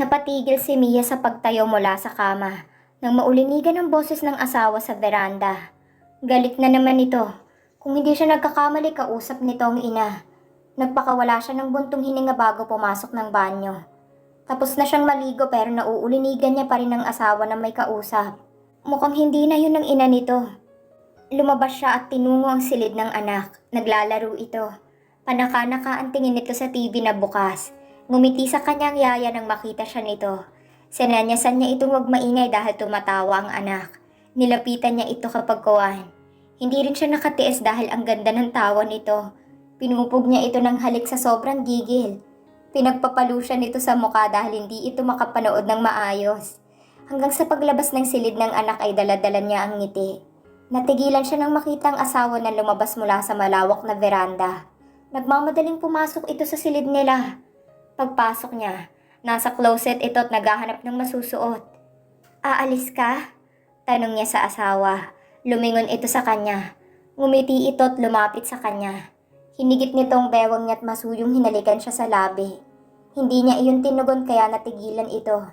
Napatigil si Mia sa pagtayo mula sa kama nang maulinigan ang boses ng asawa sa veranda. Galit na naman ito. Kung hindi siya nagkakamali kausap nito ang ina. Nagpakawala siya ng buntong hininga bago pumasok ng banyo. Tapos na siyang maligo pero nauulinigan niya pa rin ang asawa na may kausap. Mukhang hindi na yun ng ina nito. Lumabas siya at tinungo ang silid ng anak. Naglalaro ito. Panaka-naka ang tingin nito sa TV na bukas. Ngumiti sa kanyang yaya nang makita siya nito. Sinanyasan niya itong huwag maingay dahil tumatawa ang anak. Nilapitan niya ito kapag kuwan. Hindi rin siya nakatiis dahil ang ganda ng tawa nito. Pinupog niya ito ng halik sa sobrang gigil. Pinagpapalo siya nito sa mukha dahil hindi ito makapanood ng maayos. Hanggang sa paglabas ng silid ng anak ay daladala niya ang ngiti. Natigilan siya nang makita ang asawa na lumabas mula sa malawak na veranda. Nagmamadaling pumasok ito sa silid nila. Pagpasok niya, nasa closet ito at naghahanap ng masusuot. Aalis ka? Tanong niya sa asawa. Lumingon ito sa kanya. Ngumiti ito at lumapit sa kanya. Hinigit nitong bewang niya at masuyong hinalikan siya sa labi. Hindi niya iyon tinugon kaya natigilan ito.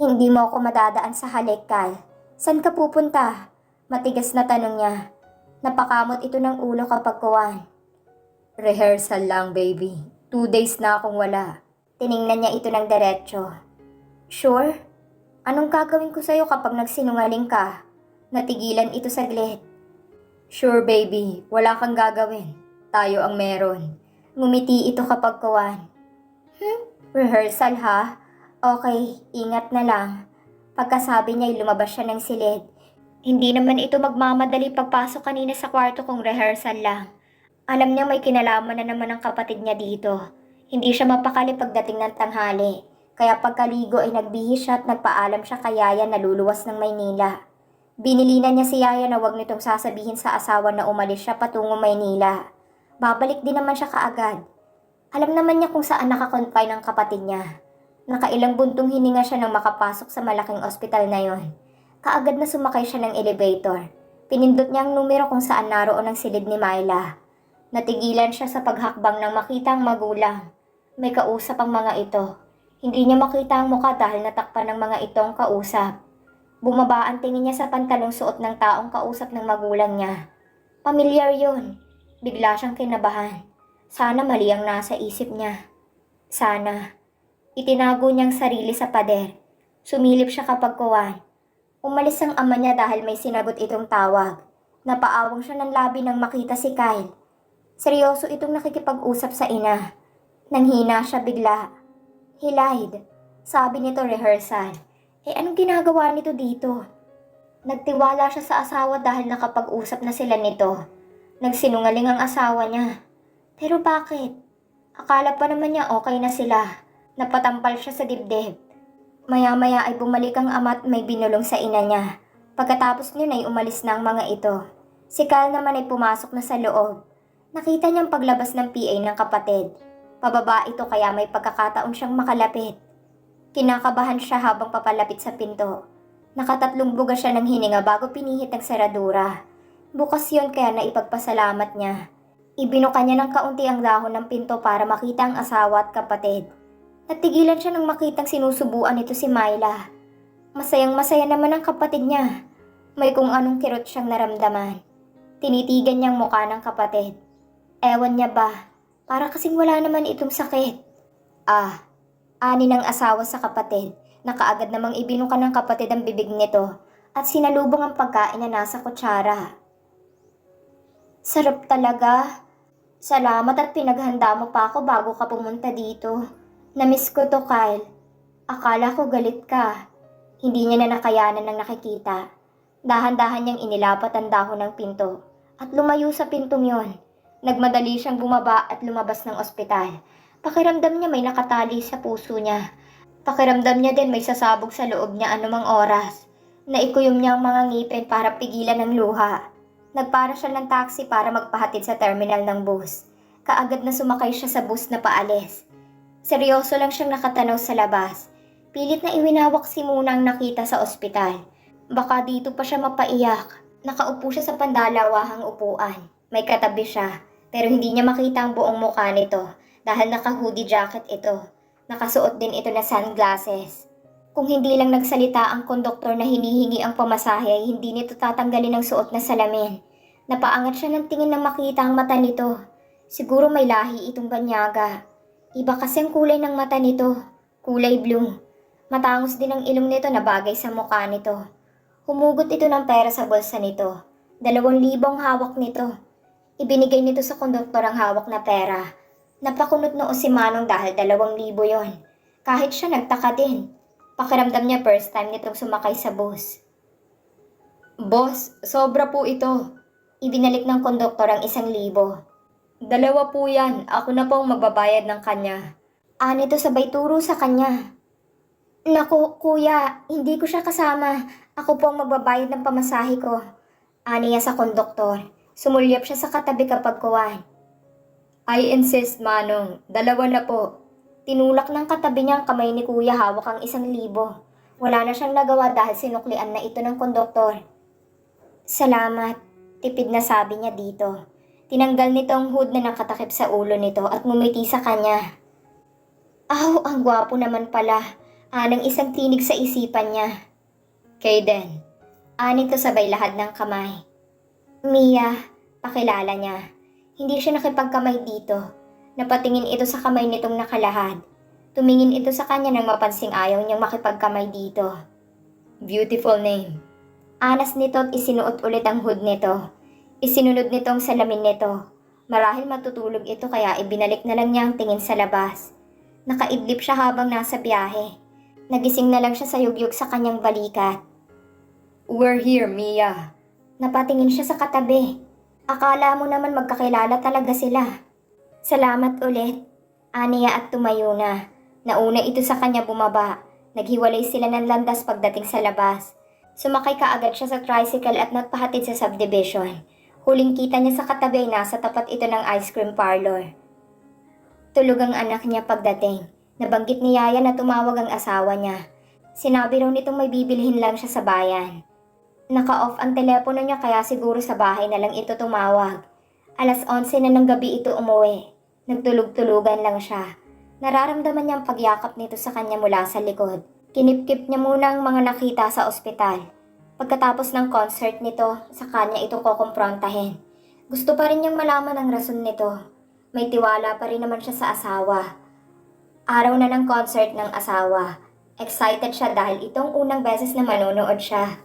Hindi mo ako madadaan sa halik, Kyle. San ka pupunta? Matigas na tanong niya. Napakamot ito ng ulo kapag kuwan. Rehearsal lang, baby. Two days na akong wala. Tiningnan niya ito ng diretsyo. Sure? Anong gagawin ko sa'yo kapag nagsinungaling ka? Natigilan ito saglit. Sure, baby. Wala kang gagawin. Tayo ang meron. Ngumiti ito kapag kuwan. Hmm? Rehearsal ha? Okay, ingat na lang. Pagkasabi niya ay lumabas siya ng silid. Hindi naman ito magmamadali pagpasok kanina sa kwarto kung rehearsal lang. Alam niya may kinalaman na naman ang kapatid niya dito. Hindi siya mapakali pagdating ng tanghali. Kaya pagkaligo ay nagbihis siya at nagpaalam siya kay Yaya na luluwas ng Maynila. Binilinan niya si Yaya na wag nitong sasabihin sa asawa na umalis siya patungo Maynila. Babalik din naman siya kaagad. Alam naman niya kung saan nakakonfine ang kapatid niya. Nakailang buntong hininga siya nang makapasok sa malaking ospital na yon. Kaagad na sumakay siya ng elevator. Pinindot niya ang numero kung saan naroon ang silid ni Myla. Natigilan siya sa paghakbang nang makita ang magulang. May kausap ang mga ito. Hindi niya makita ang muka dahil natakpan ng mga itong kausap. Bumaba ang tingin niya sa pantalong suot ng taong kausap ng magulang niya. Pamilyar yun. Bigla siyang kinabahan. Sana mali ang nasa isip niya. Sana. Itinago niyang sarili sa pader. Sumilip siya kapag kuwan. Umalis ang ama niya dahil may sinagot itong tawag. Napaawang siya ng labi nang makita si Kyle. Seryoso itong nakikipag-usap sa ina. Nanghina siya bigla. Lied. Sabi nito rehearsal. Eh anong ginagawa nito dito? Nagtiwala siya sa asawa dahil nakapag-usap na sila nito. Nagsinungaling ang asawa niya. Pero bakit? Akala pa naman niya okay na sila. Napatampal siya sa dibdib. Maya-maya ay bumalik ang ama at may binulong sa ina niya. Pagkatapos niyon ay umalis na ang mga ito. Si Kyle naman ay pumasok na sa loob. Nakita niyang paglabas ng PA ng kapatid. Pababa ito kaya may pagkakataon siyang makalapit. Kinakabahan siya habang papalapit sa pinto. Nakatatlong buga siya ng hininga bago pinihit ang seradura. Bukas yun kaya naipagpasalamat niya. Ibinuka niya ng kaunti ang dahon ng pinto para makita ang asawa at kapatid. Natigilan siya nang makitang sinusubuan nito si Myla. Masayang masaya naman ang kapatid niya. May kung anong kirot siyang naramdaman. Tinitigan niyang mukha ng kapatid. Ewan niya ba, para kasing wala naman itong sakit. Ah, ani ng asawa sa kapatid na kaagad namang ibinuka ng kapatid ang bibig nito at sinalubong ang pagkain na nasa kutsara. Sarap talaga. Salamat at pinaghanda mo pa ako bago ka pumunta dito. Namiss ko to, Kyle. Akala ko galit ka. Hindi niya na nakayanan ng nakikita. Dahan-dahan niyang inilapat ang dahon ng pinto at lumayo sa pintong yon. Nagmadali siyang bumaba at lumabas ng ospital. Pakiramdam niya may nakatali sa puso niya. Pakiramdam niya din may sasabog sa loob niya anumang oras. Naikuyom niya ang mga ngipin para pigilan ng luha. Nagpara siya ng taxi para magpahatid sa terminal ng bus. Kaagad na sumakay siya sa bus na paalis. Seryoso lang siyang nakatanaw sa labas. Pilit na iwinawak si Muna ang nakita sa ospital. Baka dito pa siya mapaiyak. Nakaupo siya sa pandalawahang upuan. May katabi siya, pero hindi niya makita ang buong mukha nito dahil naka-hoodie jacket ito. Nakasuot din ito na sunglasses. Kung hindi lang nagsalita ang konduktor na hinihingi ang pamasahe ay hindi nito tatanggalin ang suot na salamin. Napaangat siya ng tingin nang makita ang mata nito. Siguro may lahi itong banyaga. Iba kasi ang kulay ng mata nito. Kulay blue. Matangos din ang ilong nito na bagay sa mukha nito. Humugot ito ng pera sa bulsa nito. Dalawang libong hawak nito. Ibinigay nito sa konduktor ang hawak na pera. Napakunot noo si Manong dahil dalawang libo yon. Kahit siya nagtaka din. Pakiramdam niya first time nitong sumakay sa bus. Boss, sobra po ito. Ibinalik ng konduktor ang isang libo. Dalawa po yan. Ako na po ang magbabayad ng kanya. Ah, nito sabay turo sa kanya. Naku, kuya, hindi ko siya kasama. Ako po ang magbabayad ng pamasahe ko. Aniya sa konduktor. Sumulyap siya sa katabi kapag kuwan. I insist, Manong. Dalawa na po. Tinulak ng katabi niya ang kamay ni kuya hawak ang isang libo. Wala na siyang nagawa dahil sinuklian na ito ng konduktor. Salamat, tipid na sabi niya dito. Tinanggal nito ang hood na nakatakip sa ulo nito at ngumiti sa kanya. Aw, ang gwapo naman pala. Anang isang tinig sa isipan niya. Kaden. Anito sabay lahat ng kamay. Mia, pakilala niya. Hindi siya nakipagkamay dito. Napatingin ito sa kamay nitong nakalahad. Tumingin ito sa kanya nang mapansing ayaw niyang makipagkamay dito. Beautiful name. Anas nito at isinuot ulit ang hood nito. Isinunod nito ang salamin nito. Marahil matutulog ito kaya ibinalik na lang niya ang tingin sa labas. Nakaidlip siya habang nasa biyahe. Nagising na lang siya sa yugyug sa kanyang balikat. We're here, Mia. Napatingin siya sa katabi. Akala mo naman magkakilala talaga sila. Salamat ulit. Aniya at tumayo na. Nauna ito sa kanya bumaba. Naghiwalay sila ng landas pagdating sa labas. Sumakay kaagad siya sa tricycle at nagpahatid sa subdivision. Huling kita niya sa katabi ay nasa tapat ito ng ice cream parlor. Tulog ang anak niya pagdating. Nabanggit ni Yaya na tumawag ang asawa niya. Sinabi raw nitong may bibilhin lang siya sa bayan. Naka-off ang telepono niya kaya siguro sa bahay na lang ito tumawag. Alas 11 na ng gabi ito umuwi. Nagtulog-tulugan lang siya. Nararamdaman niya ang pagyakap nito sa kanya mula sa likod. Kinipkip niya muna ang mga nakita sa ospital. Pagkatapos ng concert nito, sa kanya ito kukumprontahin. Gusto pa rin niyang malaman ang rason nito. May tiwala pa rin naman siya sa asawa. Araw na ng concert ng asawa. Excited siya dahil itong unang beses na manonood siya.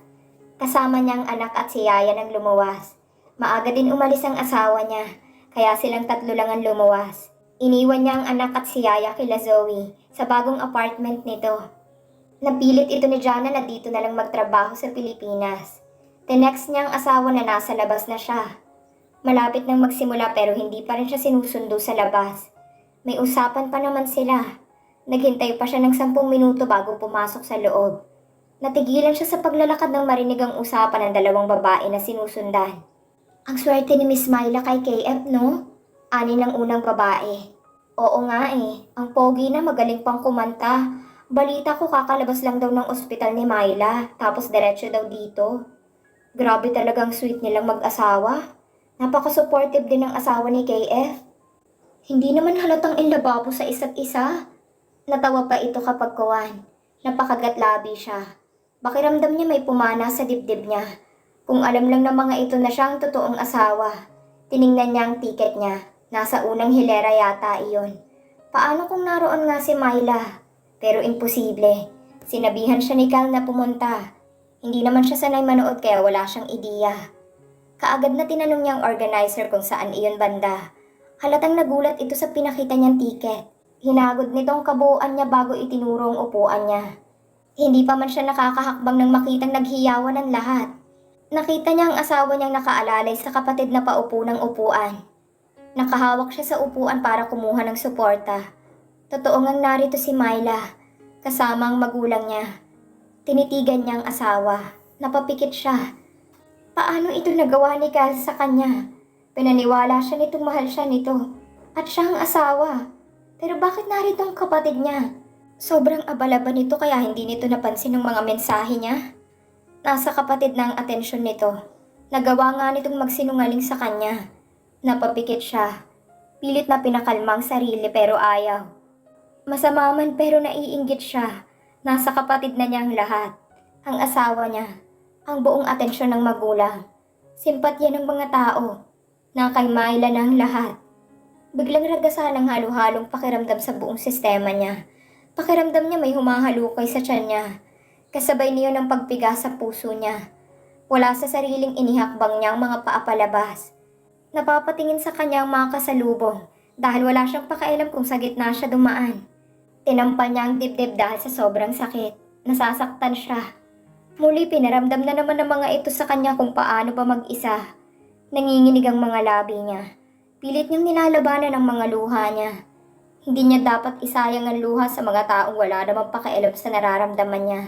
Kasama niyang anak at si Yaya nang lumuwas. Maaga din umalis ang asawa niya, kaya silang tatlo lang ang lumuwas. Iniwan niya ang anak at si Yaya kila Zoe sa bagong apartment nito. Napilit ito ni Jana na dito na lang magtrabaho sa Pilipinas. Tinext niya ang asawa na nasa labas na siya. Malapit nang magsimula pero hindi pa rin siya sinusundo sa labas. May usapan pa naman sila. Naghintay pa siya ng sampung minuto bago pumasok sa loob. Natigilan siya sa paglalakad ng marinig ang usapan ng dalawang babae na sinusundan. Ang swerte ni Miss Myla kay KF, no? Ani ng unang babae. Oo nga eh, ang pogi na magaling pang kumanta. Balita ko kakalabas lang daw ng ospital ni Myla, tapos diretso daw dito. Grabe talagang sweet nilang mag-asawa. Napaka-supportive din ng asawa ni KF. Hindi naman halatang inlababo sa isa't isa. Natawa pa ito kapag kuwan. Napakagatlabi siya. Pakiramdam niya may pumana sa dibdib niya. Kung alam lang ng mga ito na siya ang totoong asawa. Tiningnan niya ang tiket niya. Nasa unang hilera yata iyon. Paano kung naroon nga si Myla? Pero imposible. Sinabihan siya ni Cal na pumunta. Hindi naman siya sanay manood kaya wala siyang ideya. Kaagad na tinanong niya ang organizer kung saan iyon banda. Halatang nagulat ito sa pinakita niyang tiket. Hinagod nitong kabuuan niya bago itinuro ang upuan niya. Hindi pa man siya nakakahakbang nang makitang naghiyawan ng lahat. Nakita niya ang asawa niyang nakaalalay sa kapatid na paupo ng upuan. Nakahawak siya sa upuan para kumuha ng suporta. Totoo ngang narito si Myla, kasama ang magulang niya. Tinitigan niya ang asawa. Napapikit siya. Paano ito nagawa ni Cal sa kanya? Pinaniwala siya nitong mahal siya nito. At siya ang asawa. Pero bakit narito ang kapatid niya? Sobrang abala ba nito kaya hindi nito napansin ng mga mensahe niya? Nasa kapatid na ang atensyon nito. Nagawa nga nitong magsinungaling sa kanya. Napapikit siya. Pilit na pinakalma ang sarili pero ayaw. Masama man pero naiinggit siya. Nasa kapatid na niya ang lahat. Ang asawa niya. Ang buong atensyon ng magulang. Simpatya ng mga tao. Na kay Myla na ang lahat. Biglang ragasan ang halo-halong pakiramdam sa buong sistema niya. Pakiramdam niya may humahalukay sa tiyan niya. Kasabay niyo ng pagpiga sa puso niya. Wala sa sariling inihakbang niya ang mga paapalabas. Napapatingin sa kanya ang mga kasalubong dahil wala siyang pakialam kung sa gitna siya dumaan. Tinampal niya ang dibdib dahil sa sobrang sakit. Nasasaktan siya. Muli pinaramdam na naman ng mga ito sa kanya kung paano ba mag-isa. Nanginginig ang mga labi niya. Pilit niyang nilalabanan ang mga luha niya. Hindi niya dapat isayang ang luha sa mga taong wala namang pakialam sa nararamdaman niya.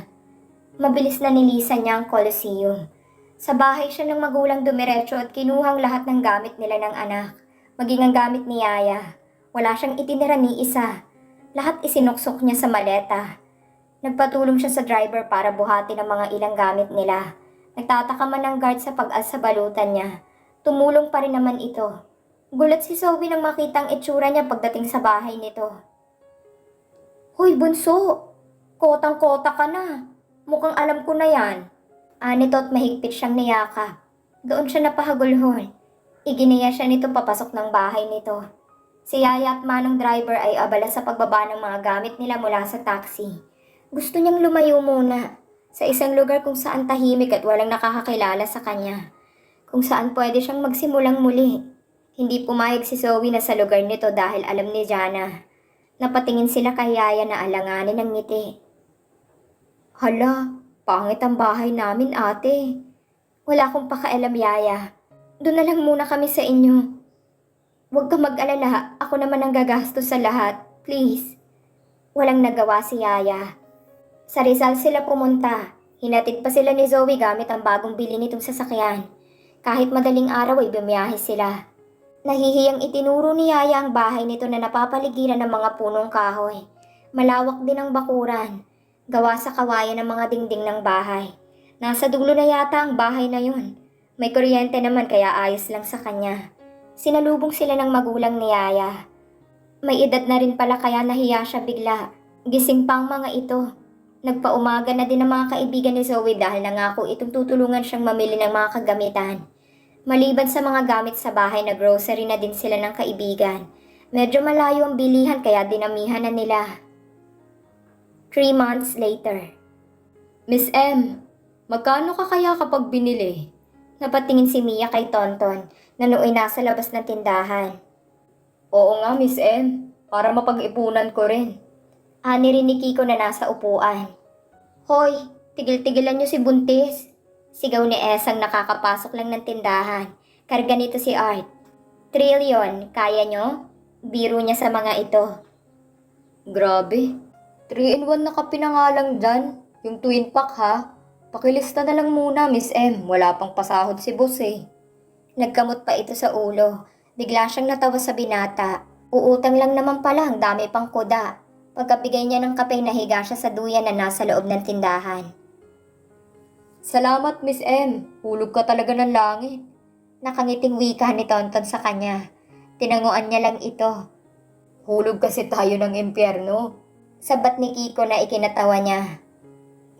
Mabilis na nilisan niya ang Coliseum. Sa bahay siya ng magulang dumiretso at kinuhang lahat ng gamit nila ng anak. Maging ang gamit ni Yaya. Wala siyang itinira ni isa. Lahat isinuksok niya sa maleta. Nagpatulong siya sa driver para buhatin ang mga ilang gamit nila. Nagtataka man ang guard sa pag-as sa balutan niya. Tumulong pa rin naman ito. Gulat si Zoe nang makitang itsura niya pagdating sa bahay nito. Hoy, bunso! Kotang-kota ka na. Mukhang alam ko na yan. Anito at mahigpit siyang niyakap. Doon siya napahagulhol. Iginiya siya nito papasok ng bahay nito. Si Yaya at manong driver ay abala sa pagbaba ng mga gamit nila mula sa taxi. Gusto niyang lumayo muna sa isang lugar kung saan tahimik at walang nakakakilala sa kanya. Kung saan pwede siyang magsimulang muli. Hindi pumayag si Zoe na sa lugar nito dahil alam ni Jana. Napatingin sila kay Yaya na alanganin ng ngiti. Hala, pangit ang bahay namin ate. Wala akong pakailam Yaya. Doon na lang muna kami sa inyo. Huwag ka mag-alala, ako naman ang gagastos sa lahat. Please. Walang nagawa si Yaya. Sa Rizal sila pumunta. Hinatid pa sila ni Zoe gamit ang bagong bili nitong sasakyan. Kahit madaling araw ay bumiyahe sila. Nahihiyang itinuro ni Yaya ang bahay nito na napapaligiran ng mga punong kahoy. Malawak din ang bakuran. Gawa sa kawayan ng mga dingding ng bahay. Nasa dulo na yata ang bahay na yun. May kuryente naman kaya ayos lang sa kanya. Sinalubong sila ng magulang ni Yaya. May edad na rin pala kaya nahiya siya bigla. Gising pa ang mga ito. Nagpaumaga na din ang mga kaibigan ni Zoe dahil nangako itong tutulungan siyang mamili ng mga kagamitan. Maliban sa mga gamit sa bahay na grocery na din sila ng kaibigan. Medyo malayo ang bilihan kaya dinamihan na nila. Three months later. Miss M, magkano ka kaya kapag binili? Napatingin si Mia kay Tonton na nooy nasa labas ng tindahan. Oo nga, Miss M. Para mapag-ipunan ko rin. Ani rin ni Kiko na nasa upuan. Hoy, tigil-tigilan niyo si Buntis. Sigaw ni Esang nakakapasok lang ng tindahan. Karga nito si Art. Trillion, kaya nyo? Biro niya sa mga ito. Grabe. 3 in 1 na kape na lang dyan. Yung twin pack ha. Pakilista na lang muna, Miss M. Wala pang pasahod si boss eh. Nagkamot pa ito sa ulo. Bigla siyang natawa sa binata. Uutang lang naman pala, ang dami pang kuda. Pagkabigay niya ng kape, nahiga siya sa duyan na nasa loob ng tindahan. Salamat, Miss M. Hulog ka talaga ng langit. Nakangiting wika ni Tonton sa kanya. Tinanguan niya lang ito. Hulog kasi tayo ng impyerno. Sabat ni Kiko na ikinatawa niya.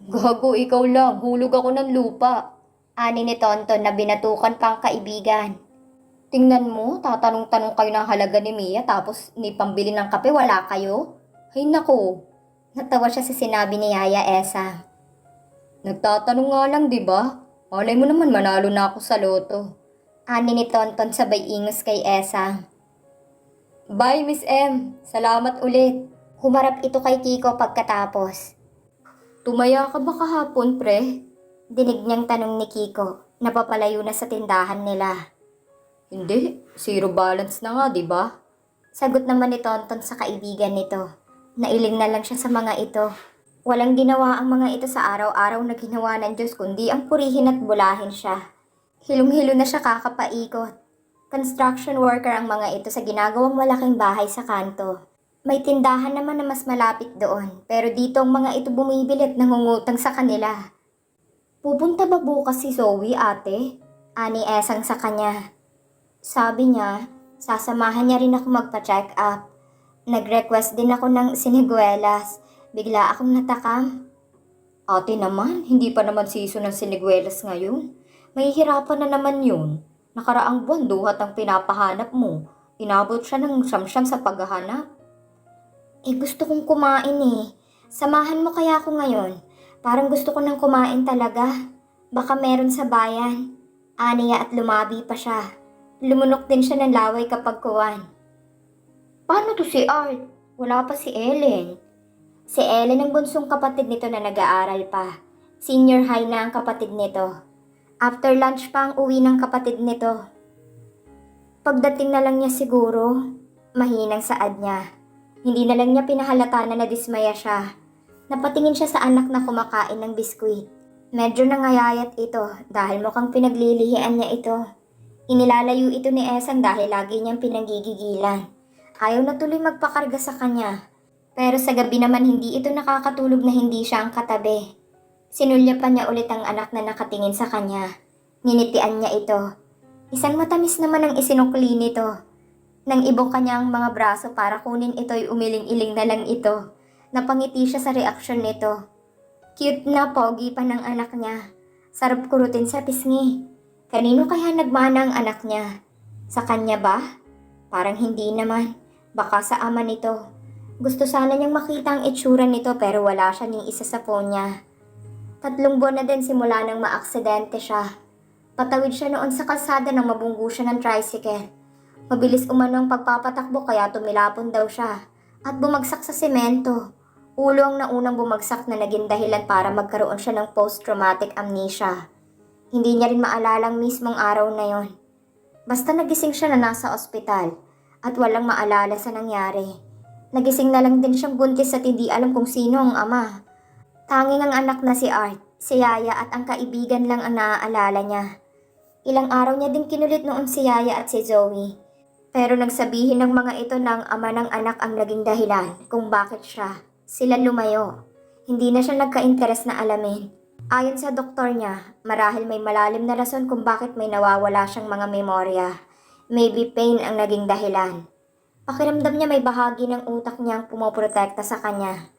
Gago, ikaw lang. Hulog ako ng lupa. Ani ni Tonton na binatukan pang kaibigan. Tingnan mo, tatanong-tanong kayo ng halaga ni Mia tapos ni pambili ng kape wala kayo? Ay nako. Natawa siya sa sinabi ni Yaya Esa. Nagtatanong nga lang, di ba? Malay mo naman manalo na ako sa loto. Ani ni Tonton sabay ingos kay Esa. Bye, Miss M. Salamat ulit. Humarap ito kay Kiko pagkatapos. Tumaya ka ba kahapon, pre? Dinig niyang tanong ni Kiko. Napapalayo na sa tindahan nila. Hindi, zero balance na nga, di ba? Sagot naman ni Tonton sa kaibigan nito. Nailing na lang siya sa mga ito. Walang ginawa ang mga ito sa araw-araw na ginawa ng Diyos kundi ang purihin at bulahin siya. Hilong-hilo na siya kakapaikot. Construction worker ang mga ito sa ginagawang malaking bahay sa kanto. May tindahan naman na mas malapit doon, pero dito ang mga ito bumibili at nangungutang sa kanila. Pupunta ba bukas si Zoe, ate? Ani Esang sa kanya. Sabi niya, sasamahan niya rin ako magpa-check up. Nag-request din ako ng siniguelas. Bigla akong natakam. Ate naman, hindi pa naman season ng siniguelas ngayon. Mahihirapan na naman yun. Nakaraang buwan duhat ang pinapahanap mo. Inabot siya ng siyam-siyam sa paghahanap. Eh gusto kong kumain eh. Samahan mo kaya ako ngayon. Parang gusto ko nang kumain talaga. Baka meron sa bayan. Aniya at lumabi pa siya. Lumunok din siya ng laway kapag kuwan. Paano to si Art? Wala pa si Ellen. Si Ellen ang bunsong kapatid nito na nag-aaral pa. Senior high na ang kapatid nito. After lunch pa ang uwi ng kapatid nito. Pagdating na lang niya siguro, mahinang saad niya. Hindi na lang niya pinahalata na nadismaya siya. Napatingin siya sa anak na kumakain ng biskwit. Medyo nangayayat ito dahil mukhang pinaglilihian niya ito. Inilalayo ito ni Esang dahil lagi niyang pinanggigigilan. Ayaw na tuloy magpakarga sa kanya. Pero sa gabi naman hindi ito nakakatulog na hindi siya ang katabi. Sinulyapan niya ulit ang anak na nakatingin sa kanya. Ninitian niya ito. Isang matamis naman ang isinukli nito. Nang ibok kanya ang mga braso para kunin ito'y umiling-iling na lang ito. Napangiti siya sa reaksyon nito. Cute na pogi pa ng anak niya. Sarap kurutin sa pisngi. Kanino kaya nagmana ang anak niya? Sa kanya ba? Parang hindi naman. Baka sa ama nito. Gusto sana niyang makita ang itsura nito pero wala siya ni isa sa phone niya. Tatlong buwan na din simula nang maaksidente siya. Patawid siya noon sa kalsada nang mabunggo siya ng tricycle. Mabilis umano ang pagpapatakbo kaya tumilapon daw siya. At bumagsak sa semento. Ulo ang naunang bumagsak na naging dahilan para magkaroon siya ng post-traumatic amnesia. Hindi niya rin maalala ang mismong araw na yon. Basta nagising siya na nasa ospital at walang maalala sa nangyari. Nagising na lang din siyang buntis at hindi alam kung sino ang ama. Tanging ang anak na si Art, si Yaya at ang kaibigan lang ang naaalala niya. Ilang araw niya din kinulit noon si Yaya at si Zoe. Pero nagsabihin ng mga ito ang ama ng anak ang naging dahilan kung bakit siya. Sila lumayo. Hindi na siya nagka-interes na alamin. Ayon sa doktor niya, marahil may malalim na rason kung bakit may nawawala siyang mga memorya. Maybe pain ang naging dahilan. Pakiramdam niya may bahagi ng utak niya ang pumoprotekta sa kanya.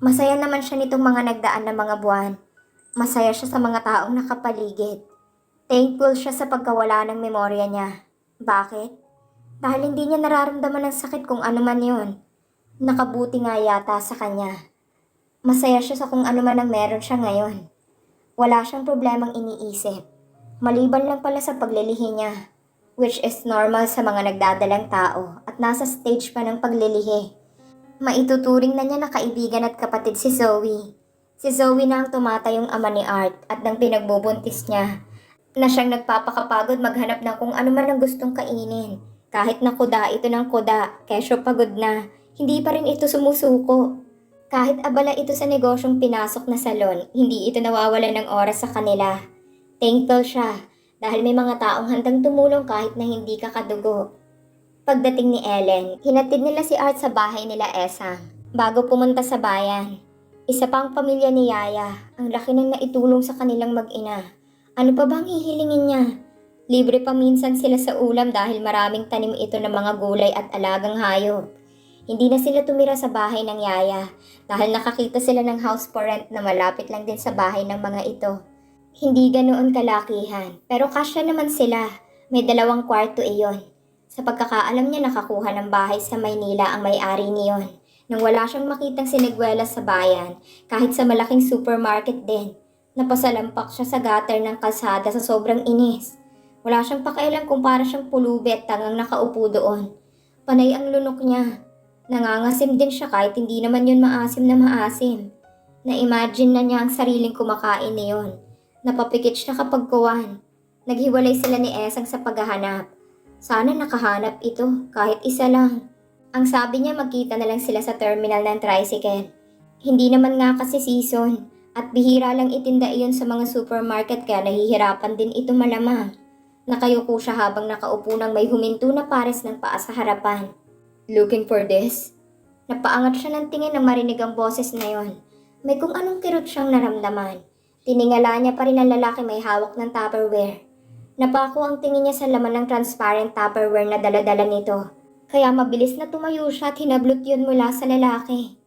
Masaya naman siya nitong mga nagdaan na mga buwan. Masaya siya sa mga taong nakapaligid. Thankful siya sa pagkawala ng memorya niya. Bakit? Dahil hindi niya nararamdaman ng sakit kung ano man yun. Nakabuti nga yata sa kanya. Masaya siya sa kung ano man ang meron siya ngayon. Wala siyang problemang iniisip. Maliban lang pala sa paglilihi niya, which is normal sa mga nagdadalang tao at nasa stage pa ng paglilihi. Maituturing na niya na kaibigan at kapatid si Zoe. Si Zoe na ang tumatayong ama ni Art at nang pinagbubuntis niya na siyang nagpapakapagod maghanap ng kung ano man ang gustong kainin. Kahit na kuda ito ng kuda, kesyo pagod na, hindi pa rin ito sumusuko. Kahit abala ito sa negosyong pinasok na salon, hindi ito nawawala ng oras sa kanila. Thankful siya dahil may mga taong handang tumulong kahit na hindi kakadugo. Pagdating ni Ellen, hinatid nila si Art sa bahay nila Esang bago pumunta sa bayan. Isa pang pamilya ni Yaya, ang laki ng naitulong sa kanilang mag-ina. Ano pa bang hihilingin niya? Libre pa minsan sila sa ulam dahil maraming tanim ito ng mga gulay at alagang hayop. Hindi na sila tumira sa bahay ng yaya dahil nakakita sila ng house for rent na malapit lang din sa bahay ng mga ito. Hindi ganoon kalakihan, pero kasya naman sila. May dalawang kwarto iyon. Sa pagkakaalam niya nakakuha ng bahay sa Maynila ang may-ari niyon. Nang wala siyang makitang sinigwelas sa bayan, kahit sa malaking supermarket din. Napasalampak siya sa gutter ng kalsada sa sobrang inis. Wala siyang pakialam kung para siyang pulubi at tangang nakaupo doon. Panay ang lunok niya. Nangangasim din siya kahit hindi naman yun maasim na maasim. Na-imagine na niya ang sariling kumakain niyon. Napapikit siya kapag kuwan. Naghiwalay sila ni Esang sa paghahanap. Sana nakahanap ito, kahit isa lang. Ang sabi niya magkita na lang sila sa terminal ng tricycle. Hindi naman nga kasi season at bihira lang itinda iyon sa mga supermarket kaya nahihirapan din ito malamang. Nakayuko siya habang nakaupo ng may huminto na pares ng paa sa harapan. Looking for this? Napaangat siya ng tingin nang marinig ang boses na yon. May kung anong kirot siyang naramdaman. Tiningala niya pa rin ang lalaki may hawak ng tupperware. Napako ang tingin niya sa laman ng transparent tupperware na daladala nito. Kaya mabilis na tumayo siya at hinablot yun mula sa lalaki.